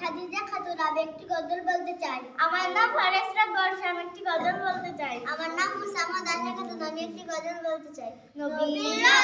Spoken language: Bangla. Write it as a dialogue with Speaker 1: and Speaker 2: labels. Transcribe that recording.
Speaker 1: খাদিজা খাতুন আমি একটি গজল বলতে চাই।
Speaker 2: আমার নাম ফরেসরা বর্ষ আমি একটি গজল বলতে চাই।
Speaker 1: আমার নাম মুসামা আশা খাতুন আমি একটি গজল বলতে চাই। নবীরা